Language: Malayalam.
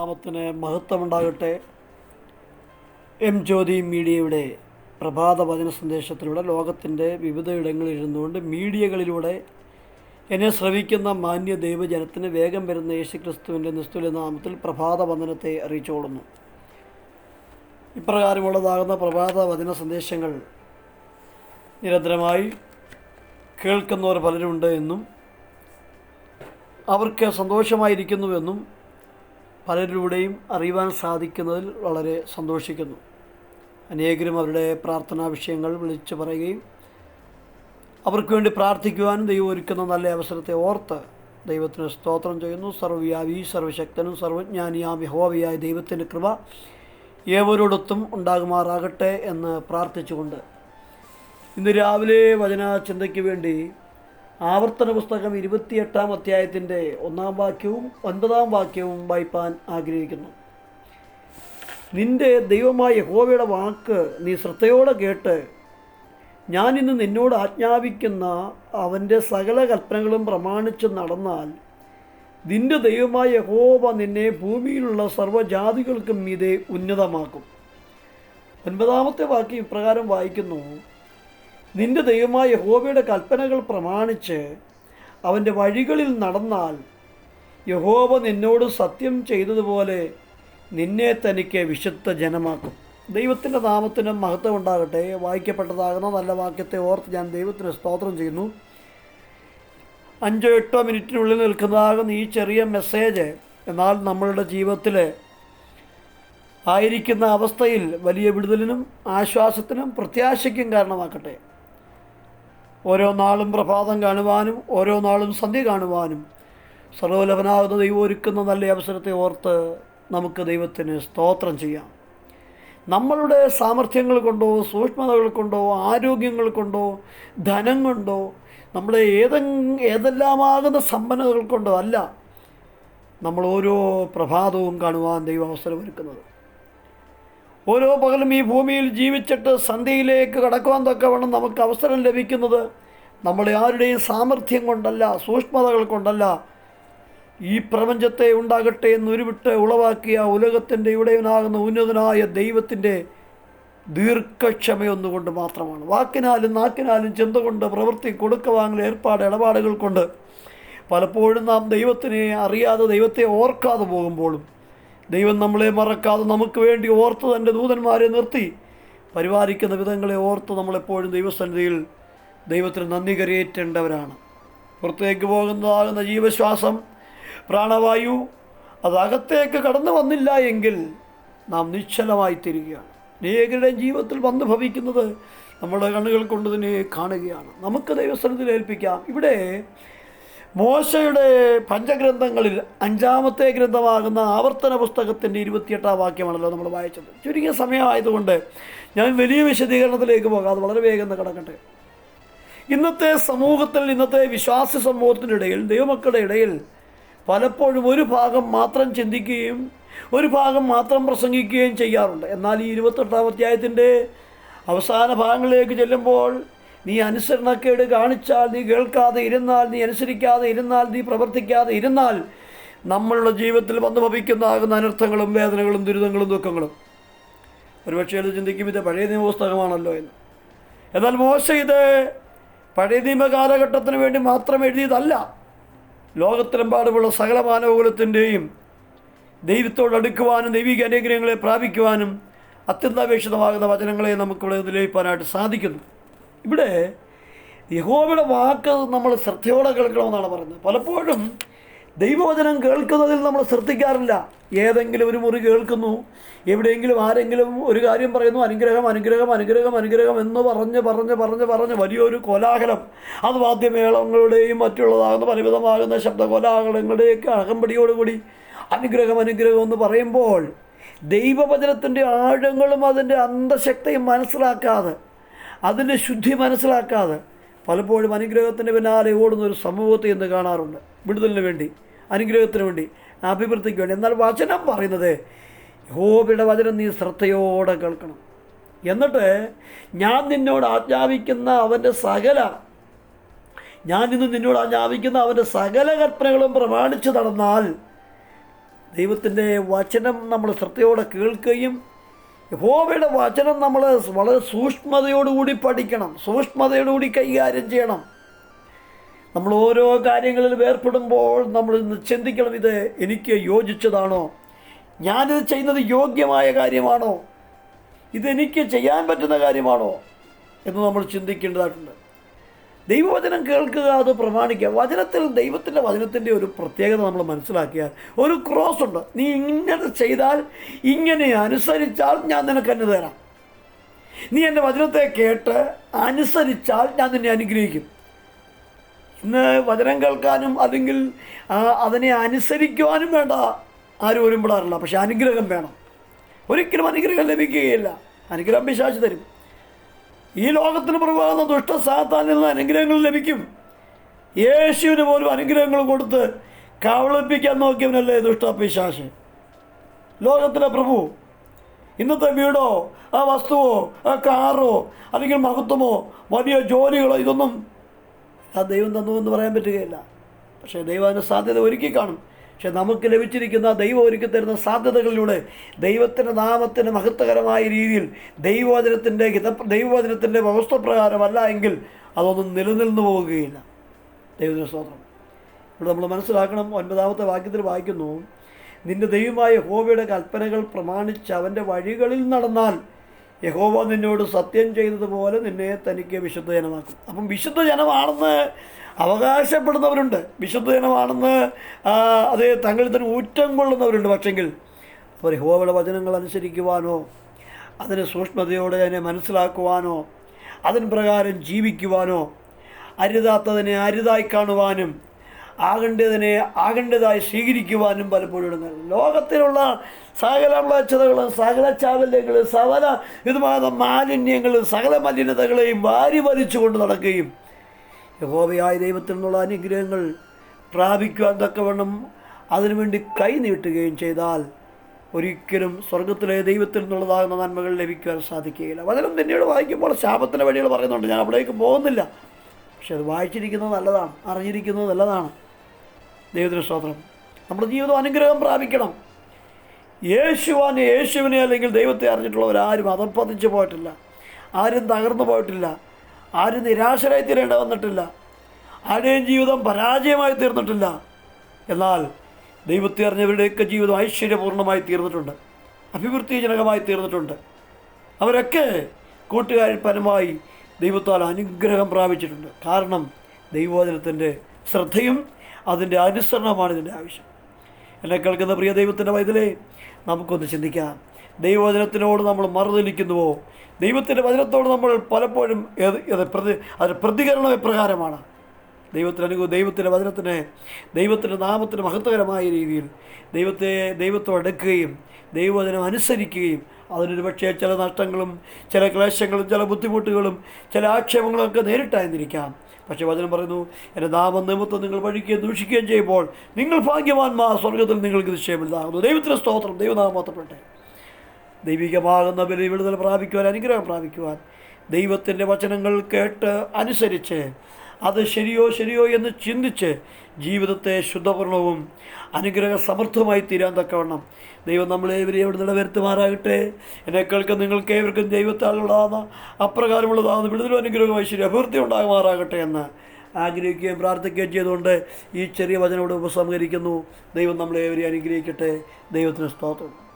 നാമത്തിന് മഹത്വമുണ്ടാകട്ടെ. എം ജ്യോതി മീഡിയയുടെ പ്രഭാത വചന സന്ദേശത്തിലൂടെ ലോകത്തിന്റെ വിവിധ ഇടങ്ങളിൽ ഇരുന്നുകൊണ്ട് മീഡിയകളിലൂടെ എന്നെ ശ്രവിക്കുന്ന മാന്യ ദൈവജനത്തിന് വേഗം വരുന്ന യേശുക്രിസ്തുവിന്റെ നിസ്തുല്യ നാമത്തിൽ പ്രഭാത വന്ദനത്തെ അറിയിച്ചുകൊള്ളുന്നു. ഇപ്രകാരമുള്ളതാകുന്ന പ്രഭാത വചന സന്ദേശങ്ങൾ നിരന്തരമായി കേൾക്കുന്നവർ പലരുണ്ട് എന്നും അവർക്ക് സന്തോഷമായിരിക്കുന്നുവെന്നും പലരിലൂടെയും അറിയുവാൻ സാധിക്കുന്നതിൽ വളരെ സന്തോഷിക്കുന്നു. അനേകരും അവരുടെ പ്രാർത്ഥനാ വിഷയങ്ങൾ വിളിച്ചു പറയുകയും അവർക്ക് വേണ്ടി പ്രാർത്ഥിക്കുവാനും ദൈവം ഒരുക്കുന്ന നല്ല അവസരത്തെ ഓർത്ത് ദൈവത്തിന് സ്തോത്രം ചെയ്യുന്നു. സർവവ്യാപി സർവശക്തനും സർവജ്ഞാനിയാം യഹോവയായ ദൈവത്തിന്റെ കൃപ ഏവരോടൊത്തും ഉണ്ടാകുമാറാകട്ടെ എന്ന് പ്രാർത്ഥിച്ചുകൊണ്ട് ഇന്ന് രാവിലെ വചന ചിന്തയ്ക്ക് വേണ്ടി ആവർത്തന പുസ്തകം ഇരുപത്തിയെട്ടാം അധ്യായത്തിന്റെ ഒന്നാം വാക്യവും ഒൻപതാം വാക്യവും വായിപ്പാൻ ആഗ്രഹിക്കുന്നു. നിന്റെ ദൈവമായ യഹോവയുടെ വാക്ക് നീ ശ്രദ്ധയോടെ കേട്ട് ഞാൻ ഇന്ന് നിന്നോട് ആജ്ഞാപിക്കുന്ന അവന്റെ സകല കൽപ്പനകളും പ്രമാണിച്ച് നടന്നാൽ നിന്റെ ദൈവമായ യഹോവ നിന്നെ ഭൂമിയിലുള്ള സർവജാതികൾക്കും മീതെ ഉന്നതമാക്കും. ഒൻപതാമത്തെ വാക്യം ഇപ്രകാരം വായിക്കുന്നു. നിന്റെ ദൈവമായ യഹോവയുടെ കൽപ്പനകൾ പ്രമാണിച്ച് അവന്റെ വഴികളിൽ നടന്നാൽ യഹോവ നിന്നോട് സത്യം ചെയ്തതുപോലെ നിന്നെ തനിക്ക് വിശുദ്ധ ജനമാക്കും. ദൈവത്തിന്റെ നാമത്തിന് മഹത്വം ഉണ്ടാകട്ടെ. വായിക്കപ്പെട്ടതാകുന്ന നല്ല വാക്യത്തെ ഓർത്ത് ഞാൻ ദൈവത്തിന് സ്തോത്രം ചെയ്യുന്നു. അഞ്ചോ എട്ടോ മിനിറ്റിനുള്ളിൽ നിൽക്കുന്നതാകുന്ന ഈ ചെറിയ മെസ്സേജ്. എന്നാൽ നമ്മളുടെ ജീവിതത്തിൽ ആയിരിക്കുന്ന അവസ്ഥയിൽ വലിയ വിടുതലിനും ആശ്വാസത്തിനും പ്രത്യാശയ്ക്കും കാരണമാക്കട്ടെ. ഓരോ നാളും പ്രഭാതം കാണുവാനും ഓരോ നാളും സന്ധ്യ കാണുവാനും. സർവലഭനാകുന്ന ദൈവം ഒരുക്കുന്ന നല്ല അവസരത്തെ ഓർത്ത് നമുക്ക് ദൈവത്തിന് സ്തോത്രം ചെയ്യാം. നമ്മളുടെ സാമർഥ്യങ്ങൾ കൊണ്ടോ സൂക്ഷ്മതകൾ കൊണ്ടോ ആരോഗ്യങ്ങൾ കൊണ്ടോ ധനം കൊണ്ടോ നമ്മുടെ ഏതെ ഏതെല്ലാമാകുന്ന സമ്പന്നതകൾ കൊണ്ടോ അല്ല നമ്മൾ ഓരോ പ്രഭാതവും കാണുവാൻ ദൈവം അവസരമൊരുക്കുന്നത് ഓരോ പകലും ഈ ഭൂമിയിൽ ജീവിച്ചിട്ട് സന്ധ്യയിലേക്ക് കടക്കുവാൻ തക്കവണ്ണം നമുക്ക് അവസരം ലഭിക്കുന്നത് നമ്മളെ ആരുടെയും സാമർഥ്യം കൊണ്ടല്ല സൂക്ഷ്മതകൾ കൊണ്ടല്ല. ഈ പ്രപഞ്ചത്തെ ഉണ്ടാകട്ടെ എന്ന് ഉരുവിട്ട് ഉളവാക്കിയ ഉലകത്തിന്റെ ഇവിടെയുനാകുന്ന ഉന്നതനായ ദൈവത്തിന്റെ ദീർഘക്ഷമയൊന്നുകൊണ്ട് മാത്രമാണ്. വാക്കിനാലും നാക്കിനാലും ചിന്തകൊണ്ട് പ്രവൃത്തി കൊടുക്ക ഏർപ്പാട് ഇടപാടുകൾ കൊണ്ട് പലപ്പോഴും നാം ദൈവത്തിനെ അറിയാതെ ദൈവത്തെ ഓർക്കാതെ പോകുമ്പോഴും ദൈവം നമ്മളെ മറക്കാതെ നമുക്ക് വേണ്ടി ഓർത്ത് തന്റെ ദൂതന്മാരെ നിർത്തി. പരിപാലിക്കുന്ന വിധങ്ങളെ ഓർത്ത് നമ്മളെപ്പോഴും ദൈവസന്നിധിയിൽ ദൈവത്തിന് നന്ദി കരയേറ്റേണ്ടവരാണ്. പുറത്തേക്ക് പോകുന്നതാകുന്ന ജീവശ്വാസം പ്രാണവായു അത് അകത്തേക്ക് കടന്നു വന്നില്ല എങ്കിൽ നാം നിശ്ചലമായി തീരുകയാണ്. അനേകരുടെയും ജീവിതത്തിൽ വന്നു ഭവിക്കുന്നത് നമ്മുടെ കണ്ണുകൾ കൊണ്ട് തന്നെ കാണുകയാണ്. നമുക്ക് ദൈവസ്ഥലത്തിൽ ഏൽപ്പിക്കാം. ഇവിടെ മോശയുടെ പഞ്ചഗ്രന്ഥങ്ങളിൽ അഞ്ചാമത്തെ ഗ്രന്ഥമാകുന്ന ആവർത്തന പുസ്തകത്തിന്റെ ഇരുപത്തിയെട്ടാം വാക്യമാണല്ലോ നമ്മൾ വായിച്ചത്. ചുരുങ്ങിയ സമയമായതുകൊണ്ട് ഞാൻ വലിയ വിശദീകരണത്തിലേക്ക് പോകാതെ വളരെ വേഗം കിടക്കട്ടെ. ഇന്നത്തെ സമൂഹത്തിൽ ഇന്നത്തെ വിശ്വാസ സമൂഹത്തിനിടയിൽ ദൈവമക്കളുടെ ഇടയിൽ പലപ്പോഴും ഒരു ഭാഗം മാത്രം ചിന്തിക്കുകയും ഒരു ഭാഗം മാത്രം പ്രസംഗിക്കുകയും ചെയ്യാറുണ്ട്. എന്നാൽ ഈ ഇരുപത്തെട്ടാം അധ്യായത്തിന്റെ അവസാന ഭാഗങ്ങളിലേക്ക് ചെല്ലുമ്പോൾ നീ അനുസരണക്കേട് കാണിച്ചാൽ നീ കേൾക്കാതെ ഇരുന്നാൽ നീ അനുസരിക്കാതെ ഇരുന്നാൽ നീ പ്രവർത്തിക്കാതെ ഇരുന്നാൽ നമ്മളുടെ ജീവിതത്തിൽ വന്നു ഭവിക്കുന്നതാകുന്ന അനർത്ഥങ്ങളും വേദനകളും ദുരിതങ്ങളും ദുഃഖങ്ങളും. ഒരുപക്ഷെ അത് ചിന്തിക്കും ഇത് പഴയ നിയമപുസ്തകമാണല്ലോ എന്ന്. എന്നാൽ മോശ ഇത് പഴയ നിയമ കാലഘട്ടത്തിന് വേണ്ടി മാത്രം എഴുതിയതല്ല. ലോകത്തിലെമ്പാടുമുള്ള സകല മാനവകുലത്തിന്റെയും ദൈവത്തോട് അടുക്കുവാനും ദൈവിക അനുഗ്രഹങ്ങളെ പ്രാപിക്കുവാനും അത്യന്താപേക്ഷിതമാകുന്ന വചനങ്ങളെ നമുക്കിവിടെ നിലയിപ്പാനായിട്ട് സാധിക്കുന്നു. ഇവിടെ യഹോവയുടെ വാക്ക് നമ്മൾ ശ്രദ്ധയോടെ കേൾക്കണമെന്നാണ് പറയുന്നത്. പലപ്പോഴും ദൈവവചനം കേൾക്കുന്നതിൽ നമ്മൾ ശ്രദ്ധിക്കാറില്ല. ഏതെങ്കിലും ഒരു മുറി കേൾക്കുന്നു. എവിടെയെങ്കിലും ആരെങ്കിലും ഒരു കാര്യം പറയുന്നു അനുഗ്രഹം അനുഗ്രഹം അനുഗ്രഹം അനുഗ്രഹം എന്ന് പറഞ്ഞ് പറഞ്ഞ് പറഞ്ഞ് പറഞ്ഞ് വലിയൊരു കോലാഹലം. അത് വാദ്യമേളങ്ങളുടെയും മറ്റുള്ളതാകുന്ന പരിമിതമാകുന്ന ശബ്ദ കോലാഹലങ്ങളുടെയൊക്കെ അകമ്പടിയോടുകൂടി അനുഗ്രഹം അനുഗ്രഹം എന്ന് പറയുമ്പോൾ ദൈവവചനത്തിന്റെ ആഴങ്ങളും അതിന്റെ അന്ധശക്തിയും മനസ്സിലാക്കാതെ അതിന്റെ ശുദ്ധി മനസ്സിലാക്കാതെ പലപ്പോഴും അനുഗ്രഹത്തിന്റെ പിന്നാലെ ഓടുന്ന ഒരു സമൂഹത്തെ എന്ന് കാണാറുണ്ട്. വിടുതലിന് വേണ്ടി അനുഗ്രഹത്തിന് വേണ്ടി അഭിവൃദ്ധിക്ക് വേണ്ടി. എന്നാൽ വചനം പറയുന്നത് യഹോബയുടെ വചനം നീ ശ്രദ്ധയോടെ കേൾക്കണം. എന്നിട്ട് ഞാൻ നിന്നോട് ആജ്ഞാപിക്കുന്ന അവന്റെ സകല ഞാൻ ഇന്ന് നിന്നോട് ആജ്ഞാപിക്കുന്ന അവന്റെ സകല കൽപ്പനകളും പ്രമാണിച്ച് നടന്നാൽ ദൈവത്തിന്റെ വചനം നമ്മൾ ശ്രദ്ധയോടെ കേൾക്കുകയും യഹോവയുടെ വചനം നമ്മൾ വളരെ സൂക്ഷ്മതയോടുകൂടി പഠിക്കണം. സൂക്ഷ്മതയോടുകൂടി കൈകാര്യം ചെയ്യണം. നമ്മൾ ഓരോ കാര്യങ്ങളിൽ ഏർപ്പെടുമ്പോൾ നമ്മൾ ചിന്തിക്കണം ഇത് എനിക്ക് യോജിച്ചതാണോ? ഞാനിത് ചെയ്യുന്നത് യോഗ്യമായ കാര്യമാണോ? ഇതെനിക്ക് ചെയ്യാൻ പറ്റുന്ന കാര്യമാണോ? എന്ന് നമ്മൾ ചിന്തിക്കേണ്ടതായിട്ടുണ്ട്. ദൈവവചനം കേൾക്കുക അത് പ്രമാണിക്കുക. വചനത്തിൽ ദൈവത്തിന്റെ വചനത്തിന്റെ ഒരു പ്രത്യേകത നമ്മൾ മനസ്സിലാക്കിയാൽ ഒരു ക്രോസ് ഉണ്ട്. നീ ഇങ്ങനെ ചെയ്താൽ ഇങ്ങനെ അനുസരിച്ചാൽ ഞാൻ നിനക്ക് എന്നെ തരാം. നീ എന്റെ വചനത്തെ കേട്ട് അനുസരിച്ചാൽ ഞാൻ നിന്നെ അനുഗ്രഹിക്കും. ഇന്ന് വചനം കേൾക്കാനും അല്ലെങ്കിൽ അതിനെ അനുസരിക്കുവാനും വേണ്ട ആരും ഒരുമ്പിടാറില്ല. പക്ഷെ അനുഗ്രഹം വേണം. ഒരിക്കലും അനുഗ്രഹം ലഭിക്കുകയില്ല. അനുഗ്രഹം പിശാച് തരും. ഈ ലോകത്തിന് ദുഷ്ട സാത്താനിൽ നിന്ന് അനുഗ്രഹങ്ങൾ ലഭിക്കും. യേശുവിന് പോലും അനുഗ്രഹങ്ങൾ കൊടുത്ത് കവളിപ്പിക്കാൻ നോക്കിയവനല്ലേ ദുഷ്ട പിശാശ്. ലോകത്തിലെ പ്രഭു ഇന്നത്തെ വീടോ ആ വസ്തുവോ ആ കാറോ അല്ലെങ്കിൽ മഹത്വമോ വലിയ ജോലികളോ ഇതൊന്നും ആ ദൈവം തന്നു എന്ന് പറയാൻ പറ്റുകയില്ല. പക്ഷേ ദൈവത്തിന്റെ സാധ്യത ഒരുക്കി കാണും. പക്ഷെ നമുക്ക് ലഭിച്ചിരിക്കുന്ന ദൈവം ഒരുക്കി തരുന്ന സാധ്യതകളിലൂടെ ദൈവത്തിന്റെ നാമത്തിന് മഹത്വകരമായ രീതിയിൽ ദൈവവചനത്തിന്റെ ഹിത ദൈവവചനത്തിന്റെ വ്യവസ്ഥപ്രകാരമല്ല എങ്കിൽ അതൊന്നും നിലനിന്നു പോവുകയില്ല ദൈവത്തിന് സ്തോത്രം. ഇവിടെ നമ്മൾ മനസ്സിലാക്കണം ഒൻപതാമത്തെ വാക്യത്തിൽ വായിക്കുന്നു നിന്റെ ദൈവമായ ഹോബിയുടെ കൽപ്പനകൾ പ്രമാണിച്ച് അവന്റെ വഴികളിൽ നടന്നാൽ യഹോവ നിന്നോട് സത്യം ചെയ്തതുപോലെ നിന്നെ തനിക്ക് വിശുദ്ധജനമാക്കും. അപ്പം വിശുദ്ധ ജനമാണെന്ന് അവകാശപ്പെടുന്നവരുണ്ട്. വിശുദ്ധ ജനമാണെന്ന് അത് തങ്ങളിൽ തന്നെ ഊറ്റം കൊള്ളുന്നവരുണ്ട്. പക്ഷെങ്കിൽ അവർ യഹോവയുടെ വചനങ്ങൾ അനുസരിക്കുവാനോ അതിനെ സൂക്ഷ്മതയോടെ അതിനെ മനസ്സിലാക്കുവാനോ അതിന് പ്രകാരം ജീവിക്കുവാനോ അരുതാത്തതിനെ അരുതായി കാണുവാനും ആകേണ്ടതിനെ ആകേണ്ടതായി സ്വീകരിക്കുവാനും പലപ്പോഴും ഇടുന്നത് ലോകത്തിലുള്ള സകല മ്ലേച്ഛതകളും സകല ചാവല്യങ്ങളും സകല ഇതുമാത മാലിന്യങ്ങളും സകല മലിനതകളെയും വാരി വലിച്ചുകൊണ്ട് നടക്കുകയും യഹോവയായ ദൈവത്തിൽ നിന്നുള്ള അനുഗ്രഹങ്ങൾ പ്രാപിക്കുവാൻ തക്കവണ്ണം അതിനുവേണ്ടി കൈ നീട്ടുകയും ചെയ്താൽ ഒരിക്കലും സ്വർഗത്തിലെ ദൈവത്തിൽ നിന്നുള്ളതാകുന്ന നന്മകൾ ലഭിക്കുവാൻ സാധിക്കുകയില്ല. വചനം പിന്നീട് വായിക്കുമ്പോൾ ശാപത്തിന്റെ വഴികൾ പറയുന്നുണ്ട്. ഞാൻ അവിടേക്ക് പോകുന്നില്ല. പക്ഷെ അത് വായിച്ചിരിക്കുന്നത് നല്ലതാണ് അറിഞ്ഞിരിക്കുന്നത് നല്ലതാണ്. ദൈവത്തിന് സ്തോത്രം. നമ്മുടെ ജീവിതം അനുഗ്രഹം പ്രാപിക്കണം. യേശുവാനെ യേശുവിനെ അല്ലെങ്കിൽ ദൈവത്തെ അറിഞ്ഞിട്ടുള്ളവരാരും അതപ്പതിച്ച് പോയിട്ടില്ല. ആരും തകർന്നു പോയിട്ടില്ല. ആരും നിരാശരായി തീരേണ്ട വന്നിട്ടില്ല. ആരുടെയും ജീവിതം പരാജയമായി തീർന്നിട്ടില്ല. എന്നാൽ ദൈവത്തെ അറിഞ്ഞവരുടെയൊക്കെ ജീവിതം ഐശ്വര്യപൂർണമായി തീർന്നിട്ടുണ്ട്. അഭിവൃദ്ധിജനകമായി തീർന്നിട്ടുണ്ട്. അവരൊക്കെ കൂട്ടുകാരിൽ പരമായി ദൈവത്താൽ അനുഗ്രഹം പ്രാപിച്ചിട്ടുണ്ട്. കാരണം ദൈവവചനത്തിന്റെ ശ്രദ്ധയും അതിന്റെ അനുസരണമാണ് ഇതിന്റെ ആവശ്യം. എന്നെ കേൾക്കുന്ന പ്രിയ ദൈവത്തിന്റെ വൈതലേ നമുക്കൊന്ന് ചിന്തിക്കാം. ദൈവവചനത്തിനോട് നമ്മൾ മറുതലിക്കുന്നുവോ ദൈവത്തിന്റെ വചനത്തോട് നമ്മൾ പലപ്പോഴും ഏത് ഏത് പ്രതി അതിന് പ്രതികരണം എപ്രകാരമാണ് ദൈവത്തിന് അനുഭവം ദൈവത്തിന്റെ വചനത്തിന് ദൈവത്തിന്റെ നാമത്തിന് മഹത്വകരമായ രീതിയിൽ ദൈവത്തെ ദൈവത്തോട് എടുക്കുകയും ദൈവവചനം അനുസരിക്കുകയും അതിനൊരു പക്ഷേ ചില നഷ്ടങ്ങളും ചില ക്ലേശങ്ങളും ചില ബുദ്ധിമുട്ടുകളും ചില ആക്ഷേപങ്ങളും ഒക്കെ നേരിട്ടായിരുന്നിരിക്കാം പക്ഷേ വചനം പറയുന്നു എന്റെ നാമം നിമിത്തം നിങ്ങൾ വഴിക്കുകയും ദൂഷിക്കുകയും ചെയ്യുമ്പോൾ നിങ്ങൾ ഭാഗ്യവാന്മാർ സ്വർഗത്തിൽ നിങ്ങൾക്ക് നിശ്ചയമില്ലാകുന്നു ദൈവത്തിന് സ്തോത്രം. ദൈവനാമത്തപ്പെട്ടെ ദൈവികമാകുന്ന ബലി വിടുതൽ പ്രാപിക്കുവാൻ അനുഗ്രഹം പ്രാപിക്കുവാൻ ദൈവത്തിന്റെ വചനങ്ങൾ കേട്ട് അനുസരിച്ച് അത് ശരിയോ ശരിയോ എന്ന് ചിന്തിച്ച് ജീവിതത്തെ ശുദ്ധപൂർണവും അനുഗ്രഹ സമൃദ്ധമായി തീരാൻ തക്കവണ്ണം. ദൈവം നമ്മളെ ഇവരെ അവിടെ വരുത്തുമാറാകട്ടെ എന്നെ കേൾക്കാൻ നിങ്ങൾക്ക് ഏവർക്കും ദൈവത്താലുള്ളതാണ് അപ്രകാരമുള്ളതാണ് വിടുതലും അനുഗ്രഹവും ഐശ്വര്യ അഭിവൃദ്ധി ഉണ്ടാകുമാറാകട്ടെ എന്ന് ആഗ്രഹിക്കുകയും പ്രാർത്ഥിക്കുകയും ചെയ്തുകൊണ്ട് ഈ ചെറിയ വചനോട് ഉപസംഹരിക്കുന്നു. ദൈവം നമ്മളെ ഇവരെ അനുഗ്രഹിക്കട്ടെ. ദൈവത്തിന് സ്തോത്രം.